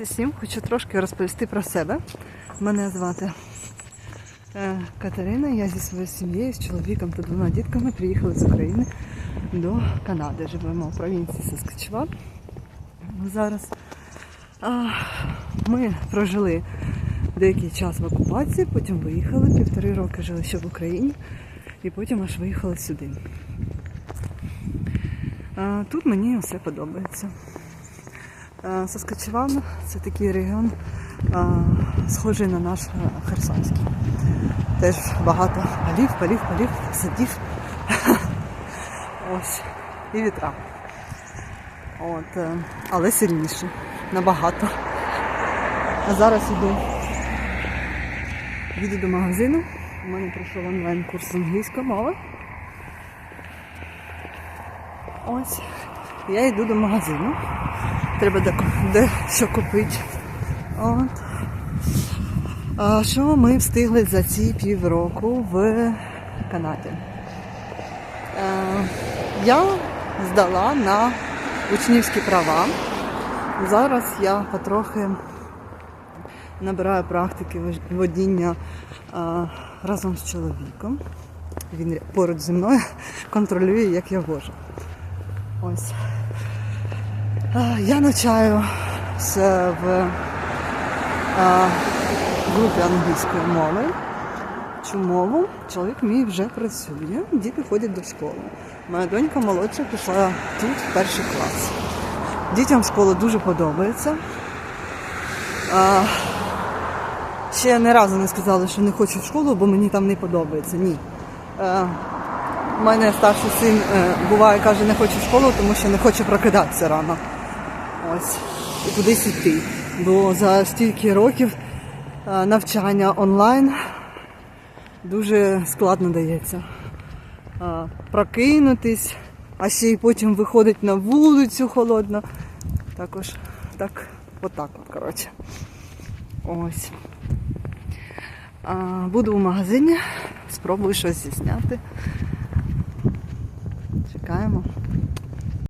Всім хочу трошки розповісти про себе. Мене звати е, Катерина. Я зі своєю сім'єю, з чоловіком та двома дітками приїхали з України до Канади. Живемо в провінції Саскачеван. Зараз а, ми прожили деякий час в окупації, потім виїхали. Півтори роки жили ще в Україні і потім аж виїхали сюди. Тут мені все подобається. Е, Саскачеван це такий регіон, е, схожий на наш е, Херсонський. Теж багато полів, полів, полів, садів. Ось. І вітра. От, але сильніше, набагато. А зараз іду. Їду до магазину. У мене пройшов онлайн-курс англійської мови. Ось. Я йду до магазину. Треба де, де що купити. От. А що ми встигли за ці півроку в Канаді? Е, я здала на учнівські права. Зараз я потрохи набираю практики водіння е, разом з чоловіком. Він поруч зі мною контролює, як я вожу. Ось. Я навчаю в групі англійської мови. Цю мову чоловік мій вже працює, діти ходять до школи. Моя донька молодша пішла тут в перший клас. Дітям школа дуже подобається. А, ще не разу не сказали, що не хочу в школу, бо мені там не подобається. Ні. Е, у мене старший син е, буває, каже, не хочу в школу, тому що не хоче прокидатися рано. Ось. І кудись йти. Бо за стільки років навчання онлайн дуже складно дається. Прокинутись, а ще й потім виходить на вулицю холодно. Також так, отак от, коротше. Ось. Буду в магазині, спробую щось зісняти. Чекаємо.